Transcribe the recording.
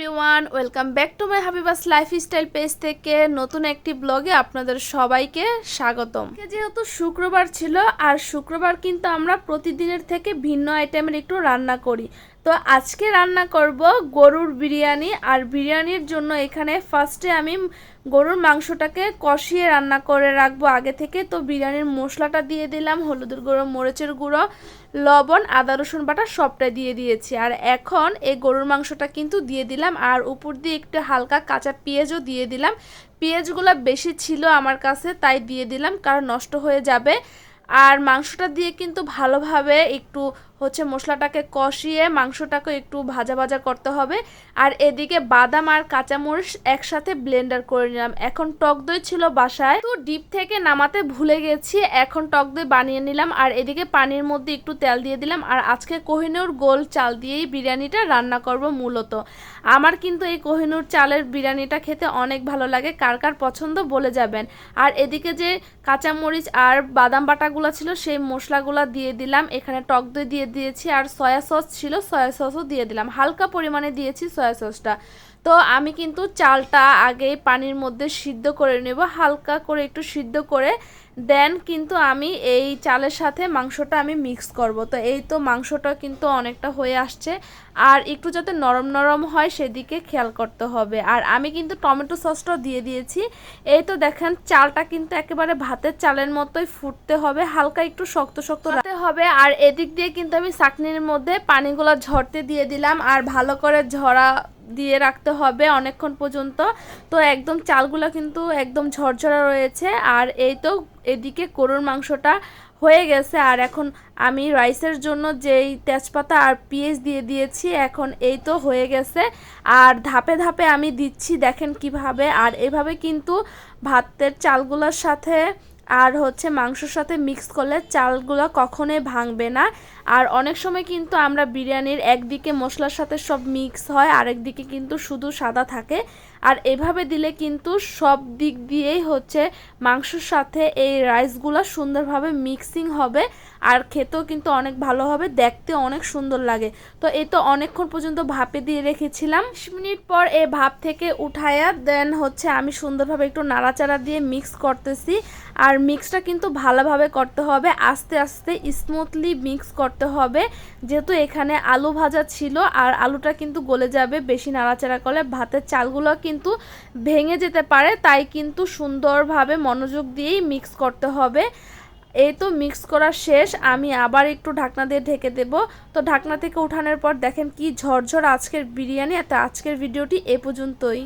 Everyone welcome back to my Habiba's lifestyle page থেকে নতুন একটি ব্লগে আপনাদের সবাইকে স্বাগতম। যেহেতু শুক্রবার ছিল, আর শুক্রবার কিন্তু আমরা প্রতিদিনের থেকে ভিন্ন আইটেমের একটু রান্না করি। তো আজকে রান্না করব গরুর বিরিয়ানি আর বিরিয়ানির জন্য এখানে ফার্স্টে আমি গরুর মাংসটাকে কষিয়ে রান্না করে রাখব আগে থেকে। তো বিরিয়ানির মশলাটা দিয়ে দিলাম, হলুদের গুঁড়ো, মরিচের গুঁড়ো, লবণ, আদা, রসুন বাটা সবটাই দিয়ে দিয়েছি। আর এখন এই গরুর মাংসটা কিন্তু দিয়ে দিলাম আর উপর দিয়ে একটু হালকা কাঁচা পেঁয়াজও দিয়ে দিলাম। পেঁয়াজগুলো বেশি ছিল আমার কাছে, তাই দিয়ে দিলাম, কারণ নষ্ট হয়ে যাবে। আর মাংসটা দিয়ে কিন্তু ভালোভাবে একটু হচ্ছে মশলাটাকে কষিয়ে মাংসটাকে একটু ভাজা ভাজা করতে হবে। আর এদিকে বাদাম আর কাঁচামরিচ একসাথে ব্লেন্ডার করে নিলাম। এখন টক দই ছিল বাসায়। তো ডিপ থেকে নামাতে ভুলে গেছি। এখন টক দই বানিয়ে নিলাম। আর এদিকে পানির মধ্যে একটু তেল দিয়ে দিলাম। আর আজকে কোহিনুর গোল চাল দিয়েই বিরিয়ানিটা রান্না করব মূলত। আমার কিন্তু এই কোহিনুর চালের বিরিয়ানিটা খেতে অনেক ভালো লাগে। কার কার পছন্দ বলে যাবেন। আর এদিকে যে কাঁচামরিচ আর বাদাম বাটাগুলো ছিল, সেই মশলাগুলো দিয়ে দিলাম। এখানে টক দই দিয়ে দিয়েছি আর সয়া সস ছিল, সয়া সসও দিয়ে দিলাম। হালকা পরিমাণে দিয়েছি সয়া সসটা। তো আমি কিন্তু চালটা আগে পানির মধ্যে সিদ্ধ করে নেব, হালকা করে একটু সিদ্ধ করে। দেন কিন্তু আমি এই চালের সাথে মাংসটা আমি মিক্স করব। তো এই তো মাংসটা কিন্তু অনেকটা হয়ে আসছে। আর একটু যাতে নরম নরম হয় সেদিকে খেয়াল করতে হবে। আর আমি কিন্তু টমেটো সসটাও দিয়ে দিয়েছি। এই তো দেখেন, চালটা কিন্তু একেবারে ভাতের চালের মতোই ফুটতে হবে হালকা একটু শক্ত শক্ত রাখতে হবে, আর এদিক দিয়ে কিন্তু আমি চাকনির মধ্যে পানিগুলো ঝরতে দিয়ে দিলাম, আর ভালো করে ঝরা দিয়ে রাখতে হবে অনেকক্ষণ পর্যন্ত। তো একদম চালগুলো কিন্তু একদম ঝরঝরা রয়েছে, আর এই তো এদিকে গরুর মাংসটা হয়ে গেছে, আর এখন আমি রাইসের জন্য যেই তেজপাতা আর পেঁয়াজ দিয়ে দিয়েছি, এখন এই তো হয়ে গেছে। আর ধাপে ধাপে আমি দিচ্ছি, দেখেন কীভাবে, আর এভাবে কিন্তু ভাতের চালগুলোর সাথে আর হচ্ছে মাংসর সাথে মিক্স করলে চালগুলো কখনোই ভাঙবে না। আর অনেক সময় কিন্তু আমরা বিরিয়ানির একদিকে মশলার সাথে সব মিক্স হয়, আরেকদিকে কিন্তু শুধু সাদা থাকে। আর এভাবে দিলে কিন্তু সব দিক দিয়েই হচ্ছে মাংসর সাথে এই রাইসগুলো সুন্দরভাবে মিক্সিং হবে আর খেতেও কিন্তু অনেক ভালো হবে, দেখতে অনেক সুন্দর লাগে। তো এই তো অনেকক্ষণ পর্যন্ত ভাপে দিয়ে রেখেছিলাম। মিনিট পর এই ভাপ থেকে উঠায়া দেন হচ্ছে আমি সুন্দরভাবে একটু নাড়াচাড়া দিয়ে মিক্স করতেছি। আর মিক্সটা কিন্তু ভালোভাবে করতে হবে, আস্তে আস্তে স্মুথলি মিক্স করতে হবে। যেহেতু এখানে আলু ভাজা ছিল আর আলুটা কিন্তু গলে যাবে, বেশি নাড়াচাড়া করলে ভাতের চালগুলো কিন্তু ভেঙে যেতে পারে, তাই কিন্তু সুন্দরভাবে মনোযোগ দিয়েই মিক্স করতে হবে। এই তো মিক্স করা শেষ, আমি আবার একটু ঢাকনা দিয়ে ঢেকে দেব। তো ঢাকনা থেকে উঠানোর পর দেখেন কি ঝরঝর আজকের বিরিয়ানি এত আজকের ভিডিওটি এ পর্যন্তই।